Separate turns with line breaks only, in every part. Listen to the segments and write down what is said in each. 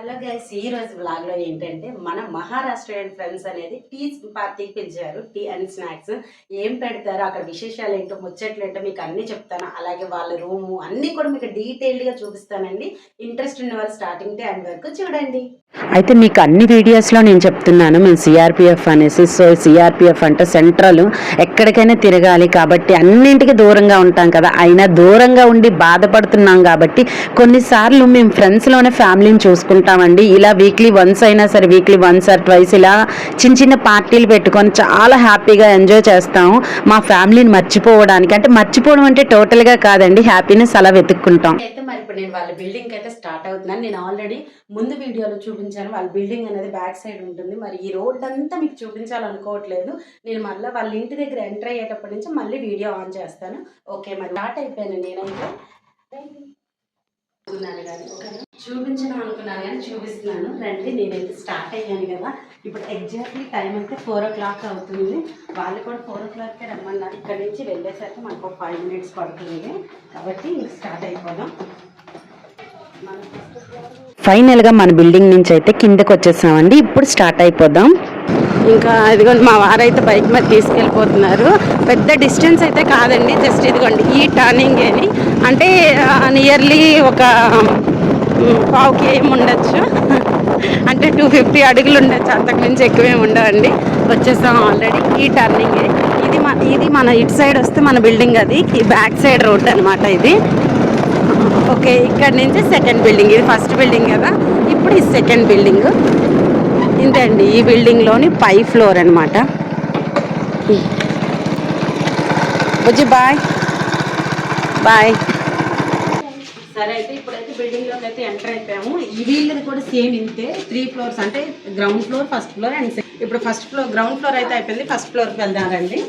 Hello guys ఈ రోజు vlog లో ఏంటంటే మన మహారాష్ట్రియన్ ఫ్రెండ్స్ అనేది టీ పార్టీకి పిలిచారు టీ అండ్ స్నాక్స్ ఏం పెడతారు అక్కడ విశేషాలు ఏంటో ముచ్చట్లు ఏంటో మీకు అన్ని చెప్తాను. అలాగే వాళ్ళ రూము అన్ని కూడా మీకు డీటెయిల్డ్గా చూపిస్తానండి. ఇంట్రెస్ట్ ఉన్న వాళ్ళు స్టార్టింగ్ డే అండ్ వరకు చూడండి.
అయితే మీకు అన్ని వీడియోస్లో నేను చెప్తున్నాను మేము సిఆర్పిఎఫ్ అనేసి. సో సిఆర్పిఎఫ్ అంటే సెంట్రల్ ఎక్కడికైనా తిరగాలి కాబట్టి అన్నింటికి దూరంగా ఉంటాం కదా. అయినా దూరంగా ఉండి బాధపడుతున్నాం కాబట్టి కొన్నిసార్లు మేము ఫ్రెండ్స్లోనే ఫ్యామిలీని చూసుకుంటాం. ఉంటామండి ఇలా వీక్లీ వన్స్ అయినా సరే వీక్లీ వన్స్ ఆర్ ట్వైస్ ఇలా చిన్న చిన్న పార్టీలు పెట్టుకొని చాలా హ్యాపీగా ఎంజాయ్ చేస్తాము మా ఫ్యామిలీని మర్చిపోవడానికి. అంటే మర్చిపోవడం అంటే టోటల్గా కాదండి హ్యాపీనెస్ అలా వెతుక్కుంటాం.
అయితే మరి ఇప్పుడు నేను వాళ్ళ బిల్డింగ్ అయితే స్టార్ట్ అవుతున్నాను. నేను ఆల్రెడీ ముందు వీడియోలో చూపించాను. వాళ్ళ బిల్డింగ్ అనేది బ్యాక్ సైడ్ ఉంటుంది. మరి ఈ రోడ్ అంతా మీకు చూపించాలనుకోవట్లేదు. నేను మళ్ళీ వాళ్ళ ఇంటి దగ్గర ఎంటర్ అయ్యేటప్పటి నుంచి మళ్ళీ వీడియో ఆన్ చేస్తాను. ఓకే మరి స్టార్ట్ అయిపోయాను నేనైతే. అనుకున్నాను కానీ ఓకేనా? అనుకున్నాను కానీ చూపిస్తున్నాను. రండి నేనైతే స్టార్ట్ అయ్యాను కదా. ఇప్పుడు ఎగ్జాక్ట్లీ టైం అయితే ఫోర్ ఓ క్లాక్ అవుతుంది. వాళ్ళు కూడా ఫోర్ ఓ క్లాక్కే రమ్మన్నారు. ఇక్కడ నుంచి వెళ్ళేసరికి మనకు ఒక ఫైవ్ మినిట్స్ పడుతుంది. కాబట్టి ఇంక స్టార్ట్ అయిపోదాం. మనం
ఫైనల్గా మన బిల్డింగ్ నుంచి అయితే కిందకు వచ్చేసామండి. ఇప్పుడు స్టార్ట్ అయిపోదాం.
ఇంకా ఇదిగోండి మా వారైతే బైక్ మీద తీసుకెళ్ళిపోతున్నారు. పెద్ద డిస్టెన్స్ అయితే కాదండి జస్ట్ ఇదిగోండి ఈ టర్నింగ్ అని అంటే నియర్లీ ఒక పావుకి ఏమి ఉండొచ్చు. అంటే టూ ఫిఫ్టీ అడుగులు ఉండొచ్చు అంతకుమించి మించి ఉండవండి. వచ్చేసాం ఆల్రెడీ ఈ టర్నింగ్ ఇది మన ఇది మన ఇటు సైడ్ వస్తే మన బిల్డింగ్ అది ఈ బ్యాక్ సైడ్ రోడ్ అనమాట ఇది. ఓకే ఇక్కడ నుంచి సెకండ్ బిల్డింగ్ ఇది ఫస్ట్ బిల్డింగ్ కదా? ఇప్పుడు ఈ సెకండ్ బిల్డింగ్. ఇంతండి ఈ బిల్డింగ్లోని పై ఫ్లోర్ అనమాట బుజ్జి బాయ్ బాయ్ సరే అయితే ఇప్పుడైతే బిల్డింగ్లోకి అయితే ఎంటర్ అయిపోయాము ఈ వీళ్ళది కూడా సేమ్ ఇంతే త్రీ ఫ్లోర్స్ అంటే ground floor first floor and ఇప్పుడు ఫస్ట్ ఫ్లోర్ గ్రౌండ్ ఫ్లోర్ అయితే అయిపోయింది ఫస్ట్ ఫ్లోర్కి వెళ్దామండి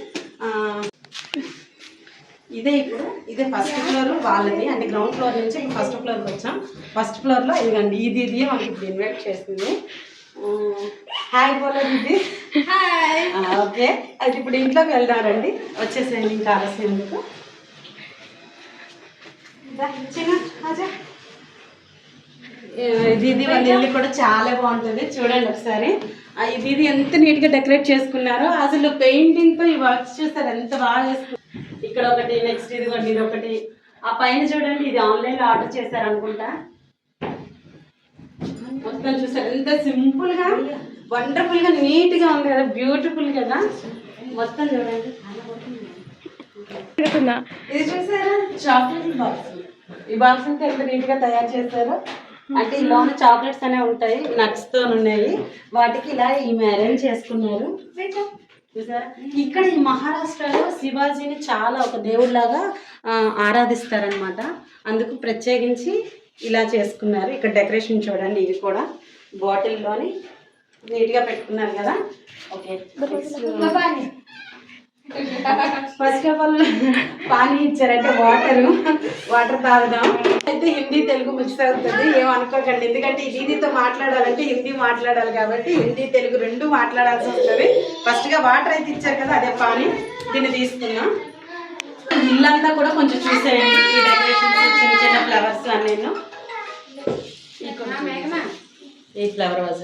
ఇదే ఇప్పుడు ఇదే ఫస్ట్ ఫ్లోర్ వాళ్ళది అంటే గ్రౌండ్ ఫ్లోర్ నుంచి ఫస్ట్ ఫ్లోర్కి వచ్చాం ఫస్ట్ ఫ్లోర్లో ఇదిగండి ఇది ఇది మనకి ఇన్వైట్ చేస్తుంది హాయ్ బోలో ఇది ఓకే. అయితే ఇప్పుడు ఇంట్లోకి వెళ్దారండి వచ్చేసేయండి ఇంకా ఆలస్యం ఎందుకు? దా, చిన్న, ఆజా. ఏ, ఇది ఇది వాళ్ళ ఇల్లు కూడా చాలా బాగుంటుంది. చూడండి ఒకసారి. ఇది ఎంత నీట్గా డెకరేట్ చేసుకున్నారో అసలు పెయింటింగ్తో ఈ వర్క్స్ చూస్తారు ఎంత బాగా చేసుకున్నారు ఇక్కడ ఒకటి నెక్స్ట్ ఇదిగోండి ఇది ఒకటి ఆ పైన చూడండి ఇది ఆన్లైన్లో ఆర్డర్ చేశారు అనుకుంటా మొత్తం చూసారు. ఎంత సింపుల్గా వండర్ఫుల్గా నీట్గా ఉంది కదా బ్యూటిఫుల్ కదా. మొత్తం చూడండి. ఇది చూసారా? Chocolate box. ఈ బాక్స్ అంతా ఎంత నీట్గా తయారు చేశారు. అంటే ఈ లోన చాక్లెట్స్ అనేవి ఉంటాయి నట్స్తో ఉన్నాయి. వాటికి ఇలా ఈమె అరేంజ్ చేసుకున్నారు. చూసారా? ఇక్కడ ఈ మహారాష్ట్రలో శివాజీని చాలా ఒక దేవుడిలాగా ఆరాధిస్తారనమాట అందుకు ప్రత్యేకించి ఇలా చేసుకున్నారు. ఇక్కడ డెకరేషన్ చూడండి ఇది కూడా బాటిల్లోని నీట్గా పెట్టుకున్నారు కదా. ఓకే. ఫస్ట్ ఆఫ్ ఆల్ పానీ ఇచ్చారంటే వాటర్ వాటర్ తాగుదాం. అయితే హిందీ తెలుగు మిక్స్ అవుతుంది. ఏమనుకోకండి ఎందుకంటే ఈ దీదీతో మాట్లాడాలంటే హిందీ మాట్లాడాలి కాబట్టి హిందీ తెలుగు రెండు మాట్లాడాల్సి వస్తుంది. ఫస్ట్గా వాటర్ అయితే ఇచ్చారు కదా అదే పానీ. దీన్ని తీసుకున్నాం ఇల్లంతా కూడా కొంచెం చూసేయండి. ఈ డెకరేషన్స్ చిన్న చిన్న ఫ్లవర్స్ అన్నీ ఈ ఫ్లవర్ వాజ్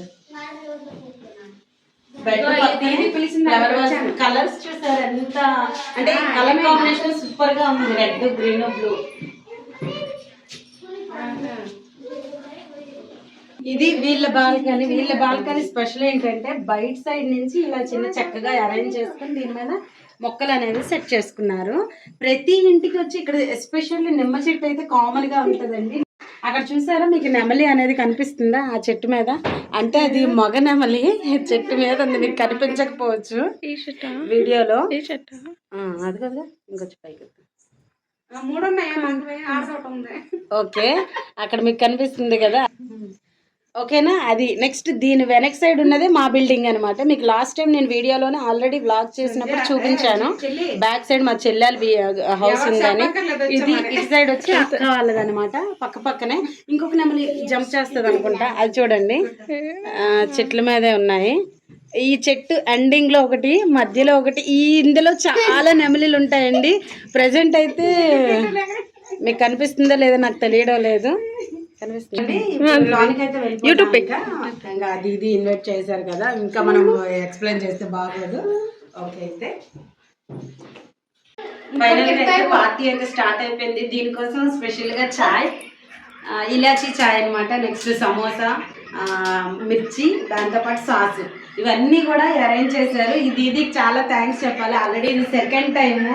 కలర్స్ చూసారు ఎంత అంటే కలర్ కాంబినేషన్ సూపర్గా ఉంది. రెడ్ గ్రీన్ బ్లూ ఇది వీళ్ళ బాల్కనీ. వీళ్ళ బాల్కనీ స్పెషల్ ఏంటంటే బయట సైడ్ నుంచి ఇలా చిన్న చక్కగా అరేంజ్ చేసుకుని దీని మీద మొక్కలు అనేవి సెట్ చేసుకున్నారు. ప్రతి ఇంటికి వచ్చి ఇక్కడ ఎస్పెషల్లీ నిమ్మ చెట్టు అయితే కామన్గా ఉంటుందండి. అక్కడ చూసారా మీకు నెమలి అనేది కనిపిస్తుందా ఆ చెట్టు మీద? అంటే అది మగ నెమలి చెట్టు మీద ఉంది మీకు కనిపించకపోవచ్చు. వీడియోలో. అది కదా? ఇంకొంచెం పైకి ఎత్తు. ఓకే. అక్కడ మీకు కనిపిస్తుంది కదా? ఓకేనా? అది నెక్స్ట్ దీని వెనక్ సైడ్ ఉన్నదే మా బిల్డింగ్ అన్నమాట. మీకు లాస్ట్ టైం నేను వీడియోలోనే ఆల్రెడీ బ్లాగ్ చేసినప్పుడు చూపించాను. బ్యాక్ సైడ్ మా చెల్లెలు హౌస్ ఉందని ఇది ఇటు సైడ్ వచ్చి అక్క వాళ్ళది అనమాట పక్క పక్కనే. ఇంకొక నెమలి జంప్ చేస్తుంది అనుకుంటా. అది చూడండి. చెట్ల మీదే ఉన్నాయి. ఈ చెట్టు ఎండింగ్లో ఒకటి మధ్యలో ఒకటి. ఈ ఇందులో చాలా నెమలిలు ఉంటాయండి. ప్రజెంట్ అయితే మీకు కనిపిస్తుందో లేదో నాకు తెలియడం లేదు. యూట్యూబ్ ఇంకా. అది ఇది ఇన్వైట్ చేశారు కదా ఇంకా మనం ఎక్స్ప్లెయిన్ చేస్తే బాగోదు. ఓకే అయితే. ఫైనల్ అయితే పార్టీ అయితే స్టార్ట్ అయిపోయింది. దీనికోసం స్పెషల్గా చాయ్ ఇలాచీ చాయ్ అన్నమాట. నెక్స్ట్ సమోసా మిర్చి దాంతోపాటు సాస్. ఇవన్నీ కూడా అరేంజ్ చేశారు. ఇది ఇది చాలా థ్యాంక్స్ చెప్పాలి. ఆల్రెడీ ఇది సెకండ్ టైము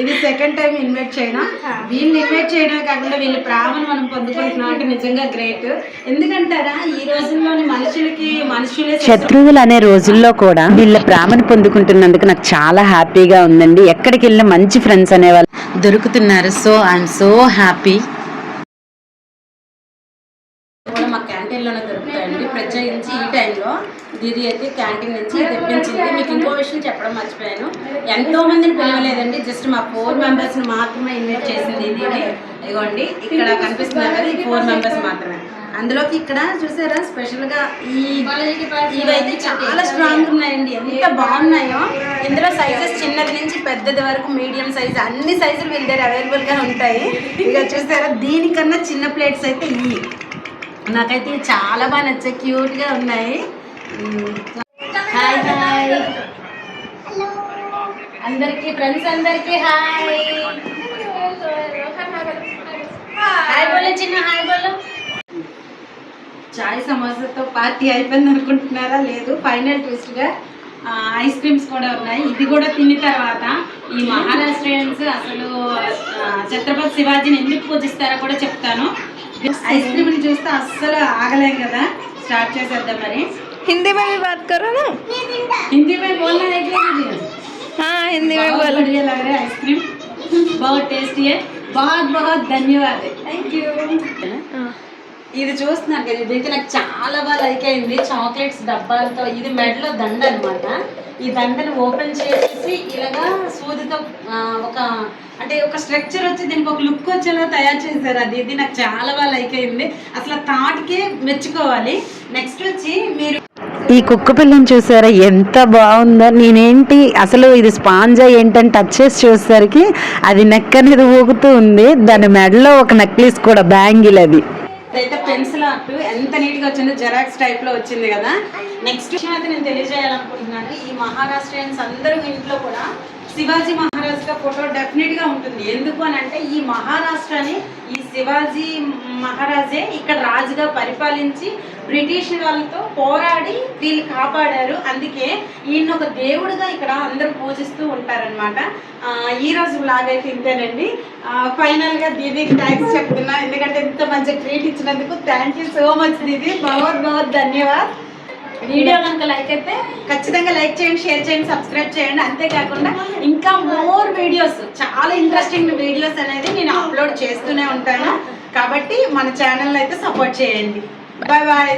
ఇది సెకండ్ టైం ఇన్వైట్ చేయడం వీళ్ళని ఇన్వైట్ చేయడమే కాకుండా వీళ్ళ ప్రేమను మనం పొందుకుంటున్నాం అంటే నిజంగా గ్రేట్ ఎందుకంటారా? ఈ రోజుల్లోని మనుషులకి మనుషులే
శత్రువులు అనే రోజుల్లో కూడా వీళ్ళ ప్రేమను పొందుకుంటున్నందుకు నాకు చాలా హ్యాపీగా ఉందండి. ఎక్కడికి వెళ్ళిన మంచి ఫ్రెండ్స్ అనేవాళ్ళు దొరుకుతున్నారు. సో ఐఎమ్ సో హ్యాపీ
కూడా మా క్యాంటీన్లోనే దొరుకుతాయండి. ప్రత్యేకించి ఈ టైంలో దీది అయితే క్యాంటీన్ నుంచి తెప్పించింది. మీకు ఇంకో విషయం చెప్పడం మర్చిపోయాను. ఎంతో మందిని పిలవలేదండి. జస్ట్ మా ఫోర్ మెంబర్స్ మాత్రమే ఇన్వైట్ చేసింది దీది. ఇదిగోండి ఇక్కడ కనిపిస్తున్నారు కదా ఈ ఫోర్ మెంబర్స్ మాత్రమే. అందులోకి ఇక్కడ చూసారా స్పెషల్గా ఈ ఇవైతే చాలా స్ట్రాంగ్ ఉన్నాయండి. ఎంత బాగున్నాయో. ఇందులో సైజెస్ చిన్నది నుంచి పెద్దది వరకు మీడియం సైజ్ అన్ని సైజులు వీళ్ళ దగ్గర అవైలబుల్గా ఉంటాయి. ఇక చూసారా దీనికన్నా చిన్న ప్లేట్స్ అయితే ఇవి నాకైతే చాలా బాగా నచ్చాయి. క్యూట్గా ఉన్నాయి. హాయ్ హాయ్ అందరికి ఫ్రెండ్స్ అందరికి హాయ్ హాయ్ బోలే చిన్న హాయ్ బోలో. చాయ్ సమోసాతో పార్టీ అయిపోయింది అనుకుంటున్నారా? లేదు ఫైనల్ ట్విస్ట్గా ఆ, ఐస్ క్రీమ్స్ కూడా ఉన్నాయి. ఇది కూడా తిన్న తర్వాత ఈ మహారాష్ట్రియన్స్ అసలు ఛత్రపతి శివాజీని ఎందుకు పూజిస్తారో కూడా చెప్తాను. ఐస్ క్రీమ్ చూస్తే అస్సలు ఆగలేం కదా? స్టార్ట్ చేసేద్దాం మరి.
हिंदी में भी बात करो ना
हिंदी में बोलना है क्या मुझे
हाँ हिंदी में
बहुत
बोलो
बढ़िया लग रहा है आइसक्रीम बहुत टेस्टी है बहुत बहुत धन्यवाद థ్యాంక్ యూ ఇది చూస్తున్నాను కదా ఇదైతే నాకు చాలా బాగా లైక్ అయింది చాక్లెట్స్ డబ్బాలతో ఇది మెడలో దండ అన్నమాట ఈ దండని ఓపెన్ చేసి ఇలాగా సూదితో ఆ, ఒక అంటే ఒక స్ట్రక్చర్ వచ్చి దీనికి ఒక లుక్ వచ్చేలా తయారు చేశారు అది ఇది నాకు చాలా బాగా లైక్ అయింది అసలు ఆ థాట్కే మెచ్చుకోవాలి నెక్స్ట్ వచ్చి మీరు
ఈ కుక్క పిల్లని చూసారా? ఎంత బాగుందో. నేనేంటి అసలు ఇది స్పాంజా ఏంటని టచ్ చేసి చూసేసరికి అది నెక్ అనేది ఊగుతూ ఉంది. దాని మెడలో ఒక నెక్లెస్ కూడా బ్యాంగిల్ అది.
అయితే పెన్సిల్ ఆర్ట్ ఎంత నీట్గా వచ్చిందో. జెరాక్స్ టైప్లో వచ్చింది కదా. నెక్స్ట్ విషయం అయితే నేను తెలియజేయాలనుకుంటున్నాను. ఈ మహారాష్ట్రియన్స్ అందరూ ఇంట్లో కూడా శివాజీ మహారాజ్గా ఫోటో డెఫినెట్గా ఉంటుంది. ఎందుకు అని అంటే ఈ మహారాష్ట్రని ఈ శివాజీ మహారాజే ఇక్కడ రాజుగా పరిపాలించి బ్రిటిష్ వాళ్ళతో పోరాడి వీళ్ళు కాపాడారు. అందుకే ఈయన ఒక దేవుడిగా ఇక్కడ అందరూ పూజిస్తూ ఉంటారనమాట ఈ రోజు బ్లాగ్ అయితే ఇంతేనండి. ఫైనల్గా దీదీకి థ్యాంక్స్ చెప్తున్నా. ఎందుకంటే ఇంత మంచి ట్రీట్ ఇచ్చినందుకు థ్యాంక్ యూ సో మచ్ దీదీ. బహుత్ బహుత్ ధన్యవాద్. వీడియో కనుక లైక్ అయితే ఖచ్చితంగా లైక్ చేయండి షేర్ చేయండి సబ్స్క్రైబ్ చేయండి. అంతేకాకుండా ఇంకా మోర్ వీడియోస్ చాలా ఇంట్రెస్టింగ్ వీడియోస్ అనేది నేను అప్లోడ్ చేస్తూనే ఉంటాను. కాబట్టి మన ఛానల్ అయితే సపోర్ట్ చేయండి. Bye bye